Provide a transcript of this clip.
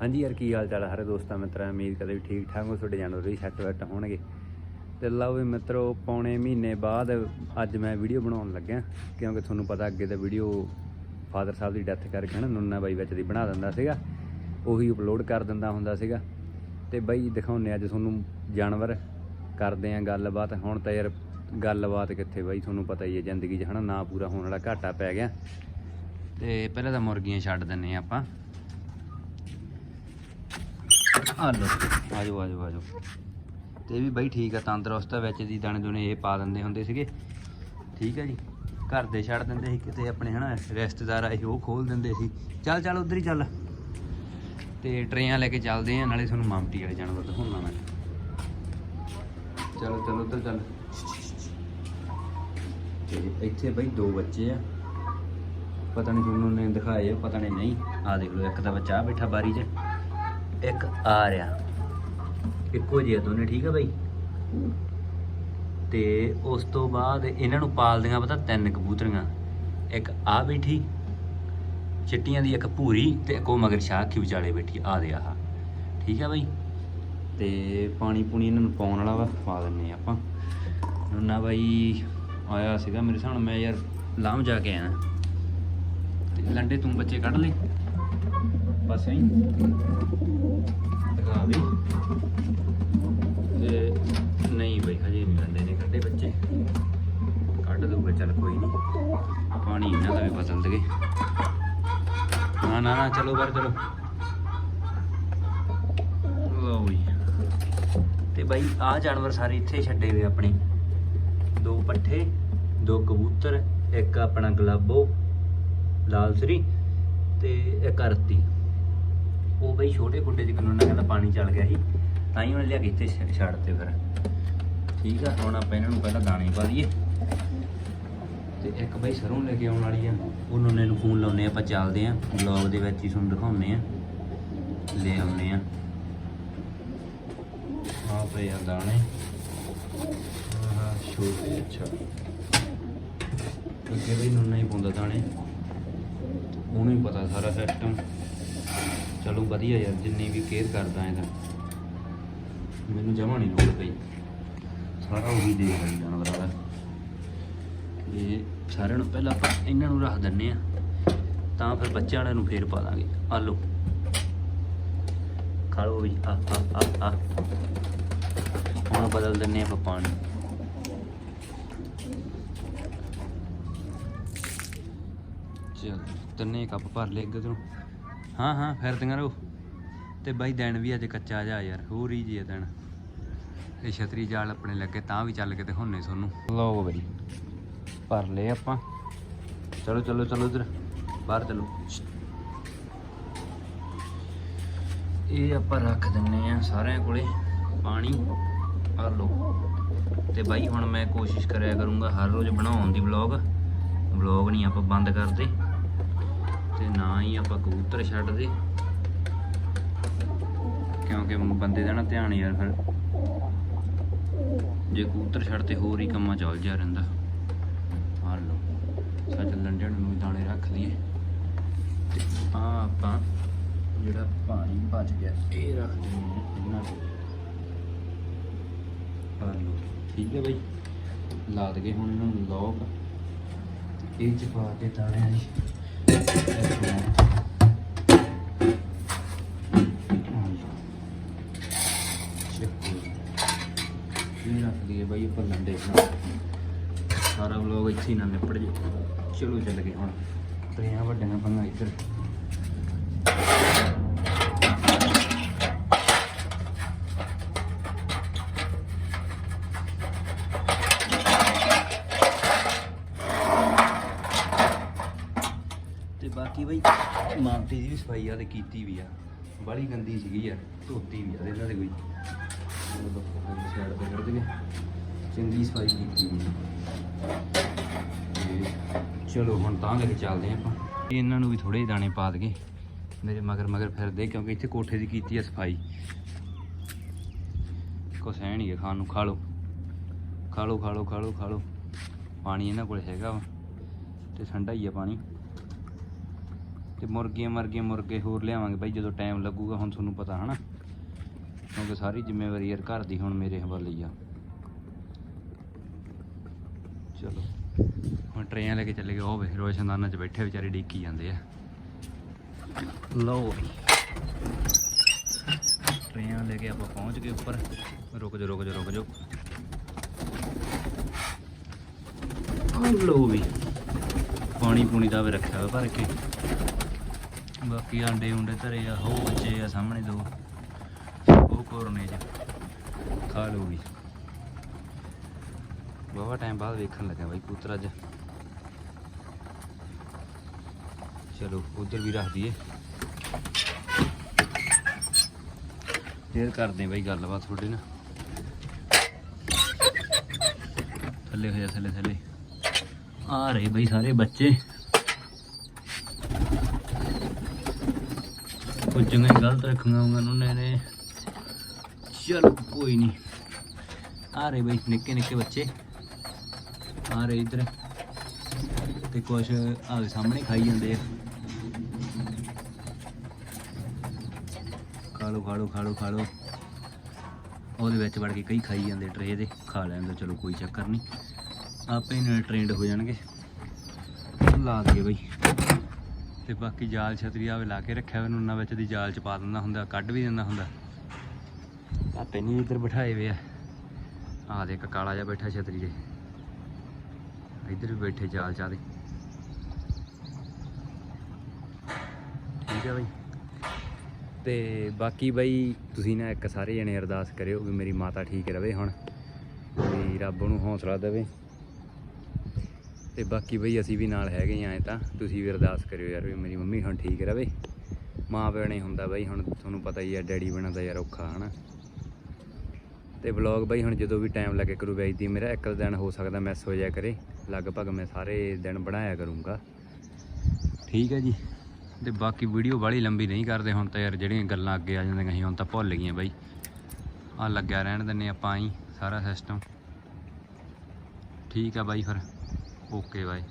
ਹਾਂਜੀ ਯਾਰ, ਕੀ ਹਾਲ ਚਾਲ ਹੈ ਸਾਰੇ ਦੋਸਤਾਂ, ਮਿੱਤਰਾਂ, ਉਮੀਦ ਕਰਦੇ ਵੀ ਠੀਕ ਠਾਕ ਹੋ, ਤੁਹਾਡੇ ਜਾਨਵਰ ਵੀ ਸੈੱਟ ਵੈਟ ਹੋਣਗੇ। ਤੇ ਲਓ ਵੀ ਮਿੱਤਰੋ, ਪੌਣੇ ਮਹੀਨੇ ਬਾਅਦ ਅੱਜ ਮੈਂ ਵੀਡੀਓ ਬਣਾਉਣ ਲੱਗਿਆ, ਕਿਉਂਕਿ ਤੁਹਾਨੂੰ ਪਤਾ ਅੱਗੇ ਤਾਂ ਵੀਡੀਓ ਫਾਦਰ ਸਾਹਿਬ ਦੀ ਡੈਥ ਕਰਕੇ ਨਾ ਨੁੰਨਾ ਬਾਈ ਵਿੱਚ ਦੀ ਬਣਾ ਦਿੰਦਾ ਸੀਗਾ, ਉਹੀ ਅਪਲੋਡ ਕਰ ਦਿੰਦਾ ਹੁੰਦਾ ਸੀਗਾ। ਤੇ ਬਾਈ ਦਿਖਾਉਨੇ ਅੱਜ ਤੁਹਾਨੂੰ ਜਾਨਵਰ, ਕਰਦੇ ਆ ਗੱਲਬਾਤ। ਹੁਣ ਤਾਂ ਯਾਰ ਗੱਲਬਾਤ ਕਿੱਥੇ ਬਾਈ, ਤੁਹਾਨੂੰ ਪਤਾ ਹੀ ਹੈ ਜ਼ਿੰਦਗੀ 'ਚ ਹਨਾ, ਨਾ ਪੂਰਾ ਹੋਣ ਵਾਲਾ ਘਾਟਾ ਪੈ ਗਿਆ। ਤੇ ਪਹਿਲਾਂ ਤਾਂ ਮੁਰਗੀਆਂ ਛੱਡ ਦਿੰਨੇ ਆ ਆਪਾਂ। ਆ ਲੋ ਆਜੋ ਆਜੋ ਆਜੋ। ਤੇ ਇਹ ਵੀ ਬਾਈ ਠੀਕ ਆ ਤੰਦਰੁਸਤ ਆ ਵਿੱਚ ਦੀ ਦਾਣੇ ਦੁਨੇ ਇਹ ਪਾ ਦਿੰਦੇ ਹੁੰਦੇ ਸੀਗੇ। ਠੀਕ ਆ ਜੀ। ਘਰ ਦੇ ਛੱਡ ਦਿੰਦੇ ਸੀ ਕਿਤੇ ਆਪਣੇ ਹਨਾ ਰਿਸ਼ਤੇਦਾਰ ਆਏ ਸੀ, ਉਹ ਖੋਲ ਦਿੰਦੇ ਸੀ। ਚੱਲ ਚੱਲ ਉਧਰ ਹੀ ਚੱਲ। ਤੇ ਟਰੇਆਂ ਲੈ ਕੇ ਚੱਲਦੇ ਆ ਨਾਲੇ ਤੁਹਾਨੂੰ ਮਾਮਟੀ ਵਾਲੇ ਜਾਨਵਰ ਦਿਖਾਉਣਾ ਮੈਂ। ਚਲੋ ਚਲੋ ਉਧਰ ਚੱਲ। ਤੇ ਇੱਥੇ ਬਈ ਦੋ ਬੱਚੇ ਆ। ਪਤਾ ਨਹੀਂ ਤੁਹਾਨੂੰ ਨੇ ਦਿਖਾਏ ਪਤਾ ਨਹੀਂ ਨਹੀਂ। ਆ ਦੇਖ ਲਓ ਇੱਕ ਤਾਂ ਬੱਚਾ ਬੈਠਾ ਬਾਰੀ 'ਚ। ਇੱਕ ਆ ਰਿਹਾ। ਇੱਕੋ ਜਿਹੇ ਆ ਦੋਨੇ, ਠੀਕ ਆ ਬਾਈ? ਤੇ ਉਸ ਤੋਂ ਬਾਅਦ ਇਹਨਾਂ ਨੂੰ ਪਾਲਦੀਆਂ ਪਤਾ ਤਿੰਨ ਕਬੂਤਰੀਆਂ। ਇੱਕ ਆ ਬੈਠੀ, ਚਿੱਟੀਆਂ ਦੀ ਇੱਕ ਭੂਰੀ ਤੇ ਇੱਕ ਉਹ ਮਗਰ ਸ਼ਾਖੀ ਵਿਚਾਲੇ ਬੈਠੀ, ਆ ਦੇ ਆਹ। ਠੀਕ ਆ ਬਾਈ? ਤੇ ਪਾਣੀ ਪੂਣੀ ਇਹਨਾਂ ਨੂੰ ਪਾਉਣ ਵਾਲਾ ਵਾ, ਪਾ ਦਿੰਨੇ ਆ ਆਪਾਂ। ਨੁੰਨਾ ਬਾਈ ਆਇਆ ਸੀਗਾ ਮੇਰੇ ਸਾਹਮਣੇ, ਮੈਂ ਯਾਰ ਲਾਮ ਜਾ ਕੇ ਆਇਆ। ਤੇ ਲੰਡੇ ਤੂੰ ਬੱਚੇ ਕੱਢ ਲੈ ਬਸ ਐਂ ਦਿਖਾ ਵੀ। ਤੇ ਨਹੀਂ ਬਈ, ਹਜੇ ਨਹੀਂ ਲੰਡੇ ਨੇ ਕੱਢੇ ਬੱਚੇ। ਕੱਢ ਦੂਗਾ ਚੱਲ ਕੋਈ ਨਹੀਂ। ਪਾਣੀ ਇਹਨਾਂ ਦਾ ਵੀ ਬਦਲ ਦਗੇ ਨਾ ਨਾ ਨਾ, ਚਲੋ ਬਾਹਰ ਚਲੋ। ਲਓ ਵੀ ਤੇ ਬਾਈ ਆ ਜਾਨਵਰ ਸਾਰੇ ਇੱਥੇ ਛੱਡੇ ਹੋਏ ਆਪਣੇ। ਦੋ ਪੱਠੇ, ਦੋ ਕਬੂਤਰ, ਇੱਕ ਆਪਣਾ ਗਲਾਬੋ ਲਾਲਸਰੀ ਤੇ ਇੱਕ ਅਰਤੀ ਉਹ ਬਈ ਛੋਟੇ ਖੁੱਡੇ ਚ ਕਾਨੂੰਨਾਂ ਕਹਿੰਦਾ ਪਾਣੀ ਚੱਲ ਗਿਆ ਸੀ, ਤਾਂ ਹੀ ਉਹਨੇ ਲਿਆ ਕੇ ਇੱਥੇ ਛੱਡ ਤੇ ਫਿਰ। ਠੀਕ ਆ, ਹੁਣ ਆਪਾਂ ਇਹਨਾਂ ਨੂੰ ਪਹਿਲਾਂ ਦਾਣੇ ਪਾ ਦਈਏ। ਤੇ ਇੱਕ ਬਈ ਸਰੋਂ ਲੈ ਕੇ ਆਉਣ ਵਾਲੀ ਆ। ਉਹ ਨੋਨੇ ਨੂੰ ਫੋਨ ਲਾਉਨੇ ਆਪਾਂ ਚੱਲਦੇ ਆ। ਵਲੌਗ ਦੇ ਵਿੱਚ ਹੀ ਤੁਹਾਨੂੰ ਦਿਖਾਉਨੇ ਆ। ਲੈ ਆਉਨੇ ਆ। ਆ ਪਏ ਆ ਦਾਣੇ। ਆਹ ਛੋਟੇ ਅੱਛਾ। ਅੱਗੇ ਬਈ ਨੂੰ ਹੀ ਪਾਉਂਦਾ ਦਾਣੇ। ਉਹਨੂੰ ਹੀ ਪਤਾ ਸਾਰਾ ਸਿਸਟਮ ਚਲੋ ਵਧੀਆ ਯਾਰ, ਜਿੰਨੀ ਵੀ ਕੇਅਰ ਕਰਦਾ ਇਹਦਾ ਮੈਨੂੰ ਜਮਾ ਨਹੀਂ ਲੋੜ ਪਈ। ਸਾਰਾ ਉਹੀ ਦੇਖ ਰਹੀ ਜਾਨਵਰਾਂ ਦਾ। ਇਹ ਸਾਰਿਆਂ ਨੂੰ ਪਹਿਲਾਂ ਆਪਾਂ ਇਹਨਾਂ ਨੂੰ ਰੱਖ ਦਿੰਨੇ ਆ ਤਾਂ ਫਿਰ ਬੱਚਿਆਂ ਵਾਲਿਆਂ ਨੂੰ ਫੇਰ ਪਾ ਦਾਂਗੇ। ਆ ਲਓ। ਖਾ ਲਓ ਵੀ। ਆ ਆ ਆ ਆ। ਹੁਣ ਬਦਲ ਦਿੰਨੇ ਆਪਾਂ ਪਾਣੀ। ਚਲ, ਤਿੰਨੇ ਕੱਪ ਭਰ ਲੈ ਅੱਗੇ ਤੋਂ। ਹਾਂ ਹਾਂ, ਫਿਰਦੀਆਂ ਰਹੋ। ਤੇ ਬਾਈ ਦਿਨ ਵੀ ਅੱਜ ਕੱਚਾ ਜਾ ਯਾਰ, ਹੋਰ ਹੀ ਜੀ ਆ ਦਿਨ। ਇਹ ਛਤਰੀ ਜਾਲ ਆਪਣੇ ਲੱਗੇ, ਤਾਂ ਵੀ ਚੱਲ ਕੇ ਤੇ ਹੁੰਨੇ ਤੁਹਾਨੂੰ ਲਓ ਬਈ, ਭਰ ਲਏ ਆਪਾਂ। ਚਲੋ ਚਲੋ ਚਲੋ ਉਧਰ ਬਾਹਰ ਚਲੋ। ਇਹ ਆਪਾਂ ਰੱਖ ਦਿੰਨੇ ਆ ਸਾਰਿਆਂ ਕੋਲੇ, ਪਾਣੀ ਆ ਲਓ। ਤੇ ਬਾਈ ਹੁਣ ਮੈਂ ਕੋਸ਼ਿਸ਼ ਕਰਿਆ ਕਰੂੰਗਾ ਹਰ ਰੋਜ਼ ਬਣਾਉਣ ਦੀ ਵਲੌਗ ਵਲੌਗ ਨਹੀਂ ਆਪਾਂ ਬੰਦ ਕਰਦੇ। ਨਾ ਹੀ ਆਪਾਂ ਕਬੂਤਰ ਛੱਡ ਦੇ ਕਿਉਂਕਿ ਬੰਦੇ ਦਾ ਨਾ ਧਿਆਨ ਯਾਰ ਫਿਰ। ਜੇ ਕਬੂਤਰ ਛੱਡ ਤੇ ਹੋਰ ਹੀ ਕੰਮਾਂ ਚੱਲ ਜਾ ਰਹਿੰਦਾ। ਮਾਰ ਲਓ, ਸੱਚ ਲੰਡਣ ਨੂੰ ਵੀ ਦਾਣੇ ਰੱਖ ਲਈਏ। ਤੇ ਆ ਆਪਾਂ ਜਿਹੜਾ ਪਾਣੀ ਬਚ ਗਿਆ, ਇਹ ਰੱਖ ਦਿੰਦੇ ਹਾਂ ਇਹਨਾਂ ਤੇ। ਆ ਲਓ, ਠੀਕ ਹੈ ਬਈ। ਲਾ ਦਗੇ ਹੁਣ ਇਹਨਾਂ ਨੂੰ ਲੋਕ ਇਹ ਚ ਪਾ ਕੇ ਦਾਣੇ ਵਲੋਗ ਇੱਥੇ ਨਿਪੜ ਜੇ। ਚਲੋ ਚੱਲ ਗਏ ਹੁਣ। ਟਰੇਆਂ ਵੱਡੀਆਂ ਪੰਗਾ ਇੱਧਰ। ਤੇ ਬਾਕੀ ਬਈ ਮਾਮਟੀ ਦੀ ਵੀ ਸਫ਼ਾਈ ਆ ਕੀਤੀ ਵੀ ਆ। ਬੜੀ ਗੰਦੀ ਸੀਗੀ ਯਾਰ ਧੋਤੀ ਵੀ ਆ ਇਹਨਾਂ ਦੇ ਕੋਈ। ਚੰਗੀ ਸਫ਼ਾਈ ਕੀਤੀ ਵੀ ਚਲੋ ਹੁਣ ਤਾਂ ਲੈ ਕੇ ਚੱਲਦੇ ਆਂ ਆਪਾਂ। ਇਹਨਾਂ ਨੂੰ ਵੀ ਥੋੜੇ ਦਾਣੇ ਪਾ ਦਗੇ ਮੇਰੇ ਮਗਰ ਮਗਰ ਫਿਰਦੇ ਕਿਉਂਕਿ ਇੱਥੇ ਕੋਠੇ ਦੀ ਕੀਤੀ ਹੈ ਸਫ਼ਾਈ। ਕੁਛ ਹੈ ਨਹੀਂ ਖਾਣ ਨੂੰ, ਖਾ ਲਓ। ਖਾ ਲਓ ਖਾ ਲਓ ਖਾ ਲਓ ਖਾ ਲਓ। ਪਾਣੀ ਇਹਨਾਂ ਕੋਲ ਹੈਗਾ ਵਾ ਤੇ ਠੰਡਾ ਹੀ ਆ ਪਾਣੀ। ਤੇ ਮੁਰਗੀਆਂ ਮਰਗੀਆਂ ਮੁਰਗੇ ਹੋਰ ਲਿਆਵਾਂਗੇ ਬਾਈ ਜਦੋਂ ਟਾਈਮ ਲੱਗੂਗਾ, ਹੁਣ ਤੁਹਾਨੂੰ ਪਤਾ ਹਨਾ। ਕਿਉਂਕਿ ਸਾਰੀ ਜ਼ਿੰਮੇਵਾਰੀ ਯਾਰ ਘਰ ਦੀ ਹੁਣ ਮੇਰੇ ਹਵਾਲੇ ਹੀ ਆ। ਚਲੋ। ਹੁਣ ਟਰੇਆਂ ਲੈ ਕੇ ਚੱਲੇ ਗਏ, ਉਹ ਵੇ ਰੋਸ਼ਨਦਾਨਾਂ 'ਚ ਬੈਠੇ ਵਿਚਾਰੇ ਡੀਕੀ ਜਾਂਦੇ ਆ। ਲਓ ਬਈ ਟਰੇਆਂ ਲੈ ਕੇ ਆਪਾਂ ਪਹੁੰਚ ਗਏ ਉੱਪਰ। ਰੁਕ ਜਾ ਰੁਕ ਜਾ ਰੁਕ ਜਾ ਲਓ ਵੀ। ਪਾਣੀ ਪੂਣੀ ਦਾ ਵੀ ਰੱਖਿਆ ਹੋਇਆ ਭਰ ਕੇ। ਬਾਕੀ ਆਂਡੇ ਉਂਡੇ ਧਰੇ ਆ ਹੋ ਬੱਚੇ ਆ ਸਾਹਮਣੇ ਦੋ। ਉਹ ਕੋਰਨੇ ਚ। ਖਾ ਲਓ ਵੀ। ਬਹੁਤ ਟਾਈਮ ਬਾਅਦ ਵੇਖਣ ਲੱਗਾ ਬਾਈ ਕਬੂਤਰ ਅੱਜ। ਚਲੋ, ਉਧਰ ਵੀ ਰੱਖ ਦਈਏ। ਫੇਰ ਕਰਦੇ ਹਾਂ ਬਾਈ ਗੱਲਬਾਤ ਤੁਹਾਡੇ ਨਾਲ। ਥੱਲੇ ਹੋ ਜਾ, ਥੱਲੇ ਥੱਲੇ। ਆ ਰਹੇ ਬਈ ਸਾਰੇ ਬੱਚੇ। ਕੁਝ ਜਗ੍ਹਾ ਗਲਤ ਰੱਖੀਆਂ ਉਹਨਾਂ ਨੇ ਨੇ ਚਲੋ ਕੋਈ ਨਹੀਂ। ਆ ਰਹੇ ਬਈ ਨਿੱਕੇ ਨਿੱਕੇ ਬੱਚੇ। ਆ ਰਹੇ ਇਧਰ। ਤੇ ਕੁਛ ਆ ਸਾਹਮਣੇ ਖਾਈ ਜਾਂਦੇ ਆ। ਖਾ ਲਓ ਖਾ ਲਓ ਖਾ ਲਓ ਖਾ ਲਓ। ਉਹਦੇ ਵਿੱਚ ਵੜ ਕੇ ਕਈ ਖਾਈ ਜਾਂਦੇ ਟਰੇ ਦੇ, ਖਾ ਲੈਂਦੇ ਚਲੋ ਕੋਈ ਚੱਕਰ ਨਹੀਂ। ਆਪੇ ਹੀ ਟ੍ਰੇਨਡ ਹੋ ਜਾਣਗੇ। ਲਾ ਦਈਏ ਬਈ। ਤੇ ਬਾਕੀ ਜਾਲ ਛਤਰੀ ਆਵੇ ਲਾ ਕੇ ਰੱਖਿਆ ਉਹਨੂੰ ਉਹਨਾਂ ਵਿੱਚ ਦੀ ਜਾਲ ਚ ਪਾ ਦਿੰਦਾ ਹੁੰਦਾ, ਕੱਢ ਵੀ ਦਿੰਦਾ ਹੁੰਦਾ। ਆਪੇ ਨਹੀਂ ਇੱਧਰ ਬਿਠਾਏ ਵੇ ਆ। ਆਹ ਦੇ ਇੱਕ ਕਾਲਾ ਜਿਹਾ ਬੈਠਾ ਛਤਰੀ ਦੇ। ਇੱਧਰ ਵੀ ਬੈਠੇ ਜਾਲ ਚਾਦੇ ਠੀਕ ਹੈ ਬਈ। ਤੇ ਬਾਕੀ ਬਾਈ ਤੁਸੀਂ ਨਾ ਇੱਕ ਸਾਰੇ ਜਣੇ ਅਰਦਾਸ ਕਰਿਓ ਵੀ ਮੇਰੀ ਮਾਤਾ ਠੀਕ ਰਵੇ ਹੁਣ, ਵੀ ਰੱਬ ਨੂੰ ਹੌਸਲਾ ਦੇਵੇ। ਤੇ ਬਾਕੀ ਬਈ ਅਸੀਂ ਵੀ ਨਾਲ ਹੈਗੇ ਆਂ ਐ ਤਾਂ, ਤੁਸੀਂ ਵੀ ਅਰਦਾਸ ਕਰਿਓ ਯਾਰ ਵੀ ਮੇਰੀ ਮੰਮੀ ਹੁਣ ਠੀਕ ਰਵੇ। ਮਾਂ ਪਿਓ ਨੇ ਹੁੰਦਾ ਬਾਈ ਹੁਣ ਤੁਹਾਨੂੰ ਪਤਾ ਹੀ ਆ, ਡੈਡੀ ਬਣਾ ਦਾ ਯਾਰ ਔਖਾ, ਹਨਾ। ਤੇ ਵਲੌਗ ਬਾਈ ਹੁਣ ਜਦੋਂ ਵੀ ਟਾਈਮ ਲੱਗੇ ਕਰੂ ਵੇਚਦੀ ਮੇਰਾ ਇੱਕ ਦਿਨ ਹੋ ਸਕਦਾ ਮਿਸ ਹੋ ਜਾਇਆ ਕਰੇ। ਲਗਭਗ ਮੈਂ ਸਾਰੇ ਦਿਨ ਬਣਾਇਆ ਕਰੂੰਗਾ। ਠੀਕ ਹੈ ਜੀ। ਤੇ ਬਾਕੀ ਵੀਡੀਓ ਬਾਹਲੀ ਲੰਬੀ ਨਹੀਂ ਕਰਦੇ ਹੁਣ ਤਾਂ ਯਾਰ ਜਿਹੜੀਆਂ ਗੱਲਾਂ ਅੱਗੇ ਆ ਜਾਂਦੀਆਂ ਸੀ, ਹੁਣ ਤਾਂ ਭੁੱਲ ਗਈਆਂ ਬਾਈ। ਆ ਲੱਗਿਆ ਰਹਿਣ ਦਿੰਨੇ ਆਪਾਂ ਹੀ ਸਾਰਾ ਸਿਸਟਮ ਠੀਕ ਆ ਬਾਈ ਫਿਰ। Okay bye.